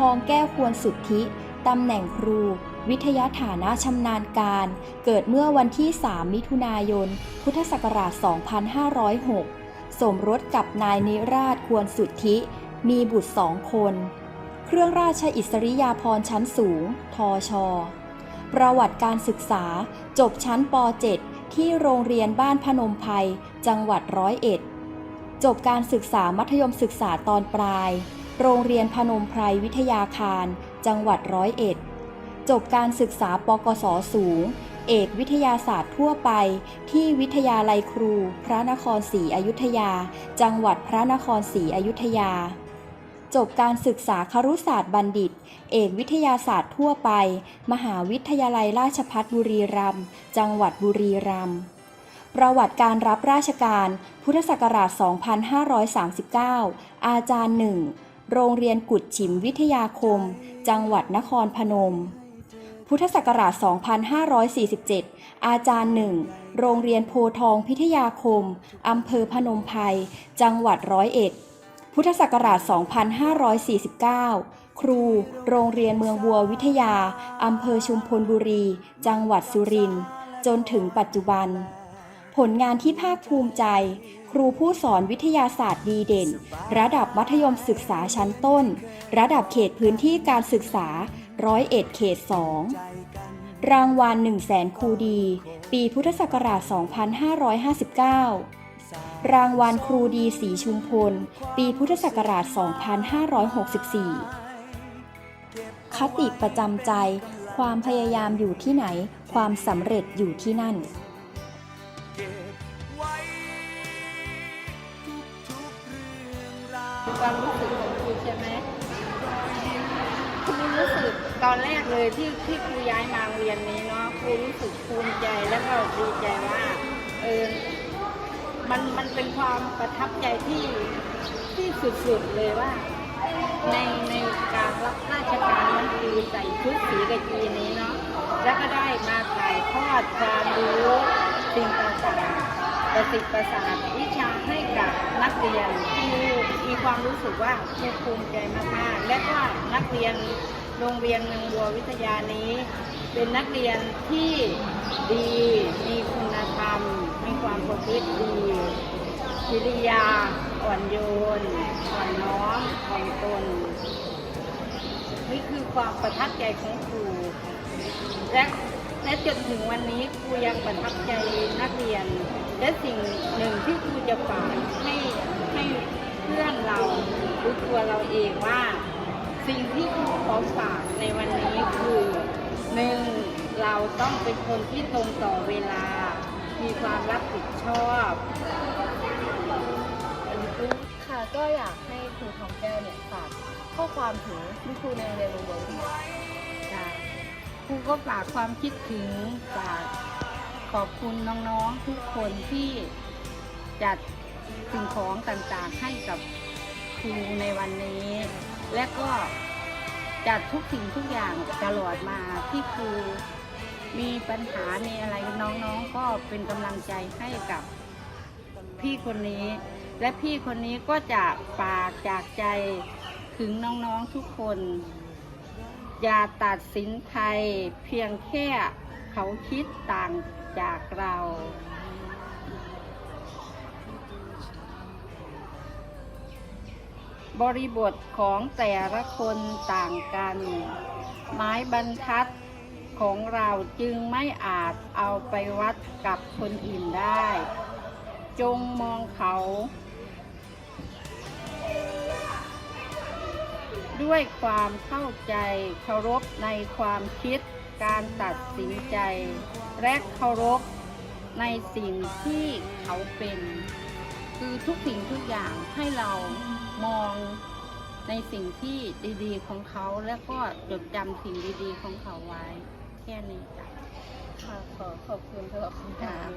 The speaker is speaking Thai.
พงแก้วควรสุทธิตำแหน่งครู วิทยาฐานะชำนาญการ เกิดเมื่อวันที่ 3 มิถุนายน พุทธศักราช 2506 สมรสกับนายนิราชควรสุทธิ มีบุตรสองคน เครื่องราชอิสริยาภรณ์ชั้นสูง ทอชอประวัติการศึกษา จบชั้นป .7 ที่โรงเรียนบ้านพนมไพรจังหวัดร้อยเอ็ด จบการศึกษามัธยมศึกษาตอนปลาย โรงเรียนพนมไพรวิทยาคาร จังหวัดร้อยเอ็ด จบการศึกษาปกศสูง เอกวิทยาศาสตร์ทั่วไป ที่วิทยาลัยครู พระนครศรีอยุธยา จังหวัดพระนครศรีอยุธยา จบการศึกษาครุศาสตร์บัณฑิต เอกวิทยาศาสตร์ทั่วไป มหาวิทยาลัยราชภัฏบุรีรัมย์ จังหวัดบุรีรัมย์ประวัติการรับราชการ พุทธศักราช 2539 อาจารย์หนึ่ง โรงเรียนกุดฉิมวิทยาคม จังหวัดนครพนม พุทธศักราช 2547 อาจารย์หนึ่ง โรงเรียนโพทองพิทยาคม อำเภอพนมไพรจังหวัดร้อยเอ็ด พุทธศักราช 2549 ครู โรงเรียนเมืองบัววิทยา อำเภอชุมพลบุรี จังหวัดสุรินทร์ จนถึงปัจจุบัน ผลงานที่ภาคภูมิใจ ครูผู้สอนวิทยาศาสตร์ดีเด่น ระดับมัธยมศึกษาชั้นต้น ระดับเขตพื้นที่การศึกษาร้อยเอ็ดเขต2รางวัล1 0 0 0 0แสนครูดี ปีพุทธศักราช 2559 รางวัลครูดีสีชุมพล ปีพุทธศักราช 2564 คติประจำใจ ความพยายามอยู่ที่ไหน ความสำเร็จอยู่ที่นั่น ความรู้สึกของครูใช่ไหมครูรู้สึกตอนแรกเลยที่ที่ครูย้ายมาโรงเรียนนี้เนาะครูรู้สึกภูมิใจแล้วก็ดีใจว่าเออมันมันเป็นความประทับใจที่ที่สุดๆเลยว่า ในในการรับราชการนั้นคือใส่ชุดสีกากีนี้เนาะแล้วก็ได้มาถ่ายทอดความรู้สิ่งต่างๆ ประสิทธิ์ประสาทวิชาให้กับนักเรียนที่มีความรู้สึกว่าครูภูมิใจมากๆ และก็นักเรียนโรงเรียนเมืองบัววิทยานี้ เป็นนักเรียนที่ดีมีคุณธรรม มีความประพฤติดีกิริยาอ่อนโยนอ่อนน้อมถ่อมตนนี่คือความประทับใจของครูและและจนถึงวันนี้ครูยังประทับใจนักเรียน และสิ่งหนึ่งที่ครูจะฝากให้ให้เพื่อนเราหรือตัวเราเองว่า สิ่งที่ครูขอฝากในวันนี้คือหนึ่งเราต้องเป็นคนที่ตรงต่อเวลา มีความรับผิดชอบค่ะก็อยากให้ครูทองแก้วเนี่ยฝากข้อความถึงคุณครูในโรงเรียนโรงเรียนค่ะค่ะครูก็ฝากความคิดถึงฝาก ขอบคุณน้องๆทุกคนที่จัดสิ่งของต่างๆให้กับครูในวันนี้ และก็จัดทุกสิ่งทุกอย่างตลอดมาที่ครูมีปัญหามีอะไรน้องๆ ก็เป็นกำลังใจให้กับพี่คนนี้ และพี่คนนี้ก็จะฝากจากใจถึงน้องๆทุกคน อย่าตัดสินใครเพียงแค่ เขาคิดต่างจากเรา บริบทของแต่ละคนต่างกัน ไม้บรรทัดของเราจึงไม่อาจเอาไปวัดกับคนอื่นได้ จงมองเขา ด้วยความเข้าใจเคารพในความคิด การตัดสินใจ และเคารพในสิ่งที่เขาเป็น คือทุกสิ่งทุกอย่างให้เรามองในสิ่งที่ดีๆของเขาแล้วก็จดจำสิ่งดีๆของเขาไว้ แค่นี้จ้ะค่ะขอขอบคุณสำหรับคำถาม